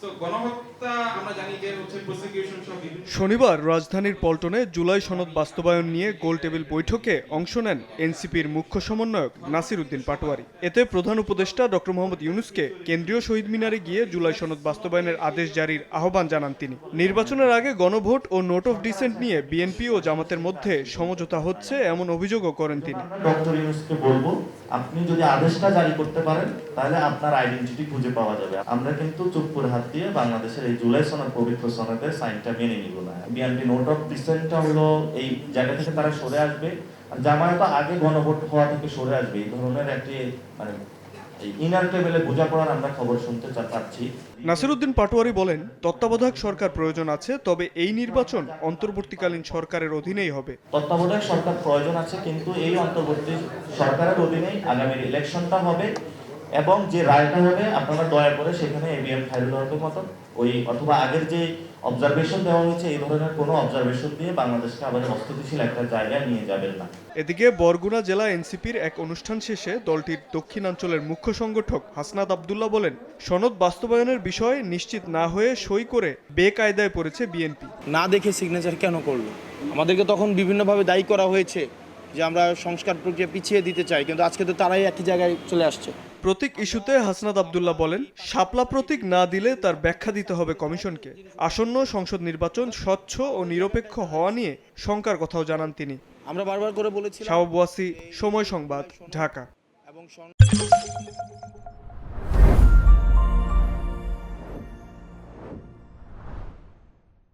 তো গণহত্যা আমরা জানি যে হচ্ছে প্রসিকিউশন সব বিভিন্ন শনিবার রাজধানীর পল্টনে জুলাই সনদ বাস্তবায়ন নিয়ে গোলটেবিল বৈঠকে অংশ নেন এনসিপির মুখ্য সমন্বয়ক নাসির উদ্দিন পাটোয়ারি। এতে প্রধান উপদেষ্টা ডক্টর মোহাম্মদ ইউনুসকে কেন্দ্রীয় শহীদ মিনারে গিয়ে জুলাই সনদ বাস্তবায়নের আদেশ জারির আহ্বান জানান তিনি। নির্বাচনের আগে গণভোট ও নোট অফ ডিসেন্ট নিয়ে বিএনপি ও জামাতের মধ্যে সমঝোতা হচ্ছে এমন অভিযোগও করেন তিনি। ডক্টর ইউনুসকে বলব আপনি যদি আদেশটা জারি করতে পারেন তাহলে আপনার আইডেন্টিটি খুঁজে পাওয়া যাবে। আমরা কিন্তু চুপ করে হাত দিয়ে বাংলাদেশের এই জুলাই সনদ পবিত্র সনদের সাইনটা মেনে নিব না। বিএনপি নোট অফ ডিসেন্টটা হলো এই জায়গা থেকে তারা সরে আসবে আর জামায়াত আগে গণভোট হওয়া থেকে সরে আসবে। এই ধরনের একটি মানে ইনার টেবিলে বোঝাপড়ার আমরা খবর শুনতে পাচ্ছি। নাসিরুদ্দিন পাটোয়ারি বলেন তত্ত্বাবধায়ক সরকার প্রয়োজন আছে তবে এই নির্বাচন অন্তর্বর্তীকালীন সরকারের অধীনেই হবে। তত্ত্বাবধায়ক সরকার প্রয়োজন আছে কিন্তু এই অন্তর্বর্তী সরকারের অধীনেই আগামীর ইলেকশনটা হবে। এবং যে রায়টা হবে আপনারা দয়া করে সেখানে এবিএম খাইরুল হকের মতন ওই অথবা আগের যে অবজারভেশন দেওয়া হয়েছে এই ধরনের কোনো অবজারভেশন দিয়ে বাংলাদেশকে আবার অস্থিতিশীল একটা জায়গায় নিয়ে যাবেন না। এদিকে বরগুনা জেলা এনসিপির এক অনুষ্ঠান শেষে দলটির দক্ষিণাঞ্চলের মুখ্য সংগঠক হাসনাত আবদুল্লাহ বলেন সনদ বাস্তবায়নের বিষয়ে নিশ্চিত না হয়ে সই করে বেকায়দায় পড়েছে বিএনপি। না দেখে সিগনেচার কেন করল? আমাদেরকে তখন বিভিন্নভাবে দায়ী করা হয়েছে যে আমরা সংস্কার প্রক্রিয়া পিছিয়ে দিতে চাই কিন্তু আজকে তো তারাই একই জায়গায় চলে আসছে। প্রতীক ইস্যুতে হাসনাদ আবদুল্লাহ বলেন শাপলা প্রতীক না দিলে তার ব্যাখ্যা দিতে হবে কমিশনকে। আসন্ন সংসদ নির্বাচন স্বচ্ছ ও নিরপেক্ষ হওয়া নিয়ে শঙ্কার কথাও জানান তিনি। আমরা বারবার করে বলেছি শাহবাসী সময় সংবাদ ঢাকা। এবং